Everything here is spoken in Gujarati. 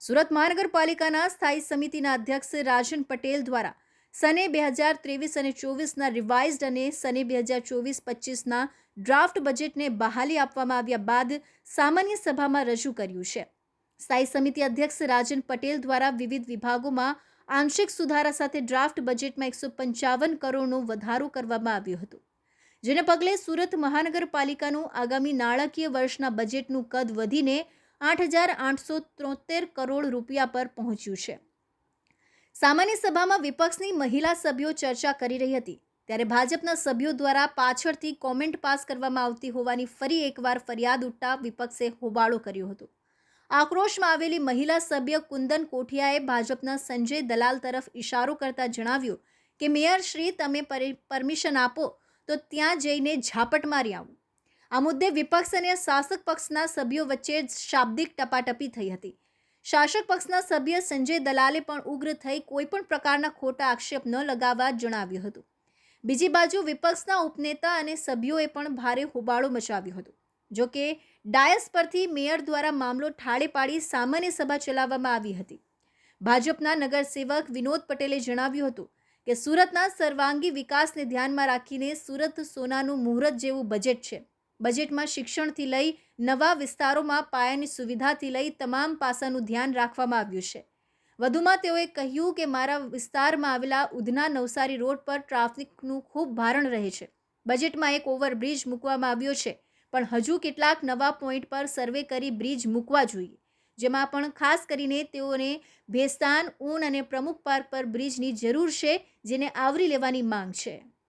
સુરત મહાનગરપાલિકાના સ્થાયી સમિતિના અધ્યક્ષ રાજન પટેલ દ્વારા સને બે હજાર ત્રેવીસ અને ચોવીસના રિવાઇઝડ અને સને બે હજાર ચોવીસ પચીસના ડ્રાફ્ટ બજેટને બહાલી આપવામાં આવ્યા બાદ સામાન્ય સભામાં રજૂ કર્યું છે. સ્થાયી સમિતિ અધ્યક્ષ રાજન પટેલ દ્વારા વિવિધ વિભાગોમાં આંશિક સુધારા સાથે ડ્રાફ્ટ બજેટમાં એકસો પંચાવન કરોડનો વધારો કરવામાં આવ્યો હતો. જેને પગલે સુરત મહાનગરપાલિકાનું આગામી નાણાકીય વર્ષના બજેટનું કદ વધીને આઠ હજાર આઠસો ત્રોતેર કરોડ રૂપિયા પર પહોંચ્યું છે. સામાન્ય સભામાં વિપક્ષની મહિલા સભ્યો ચર્ચા કરી રહી હતી. ત્યારે ભાજપના સભ્યો દ્વારા પાછળથી કોમેન્ટ પાસ કરવામાં આવતી હોવાની ફરી એકવાર ફરિયાદ ઉઠતા વિપક્ષે હોબાળો કર્યો હતો. આક્રોશમાં આવેલી મહિલા સભ્ય કુંદન કોઠિયાએ ભાજપના સંજય દલાલ તરફ ઇશારો કરતા જણાવ્યું કે, મેયર શ્રી, તમે પરી- પરમિશન આપો તો ત્યાં જઈને ઝાપટ મારી આવું. આ મુદ્દે વિપક્ષ અને શાસક પક્ષના સભ્યો વચ્ચે શાબ્દિક ટપાટપી થઈ હતી. શાસક પક્ષના સભ્ય સંજય દલાલે પણ ઉગ્ર થઈ કોઈપણ પ્રકારના ખોટા આક્ષેપ ન લગાવવા જણાવ્યું હતું. બીજી બાજુ વિપક્ષના ઉપનેતા અને સભ્યોએ પણ ભારે હોબાળો મચાવ્યો હતો. જો કે, ડાયસ પરથી મેયર દ્વારા મામલો ઠાળે પાડી સામાન્ય સભા ચલાવવામાં આવી હતી. ભાજપના નગરસેવક વિનોદ પટેલે જણાવ્યું હતું કે, સુરતના સર્વાંગી વિકાસને ધ્યાનમાં રાખીને સુરત સોનાનું મુહૂર્ત જેવું બજેટ છે. બજેટમાં શિક્ષણથી લઈ નવા વિસ્તારોમાં પાયાની સુવિધાથી લઈ તમામ પાસાનું ધ્યાન રાખવામાં આવ્યું છે. વધુમાં તેઓએ કહ્યું કે મારા વિસ્તારમાં આવેલા ઉધના નવસારી રોડ પર ટ્રાફિકનું ખૂબ ભારણ રહે છે. બજેટમાં એક ઓવરબ્રિજ મૂકવામાં આવ્યો છે, પણ હજુ કેટલાક નવા પોઈન્ટ પર સર્વે કરી બ્રિજ મૂકવા જોઈએ, જેમાં પણ ખાસ કરીને તેઓને ભેસ્તાન, ઊન અને પ્રમુખ પાર્ક પર બ્રિજની જરૂર છે, જેને આવરી લેવાની માંગ છે.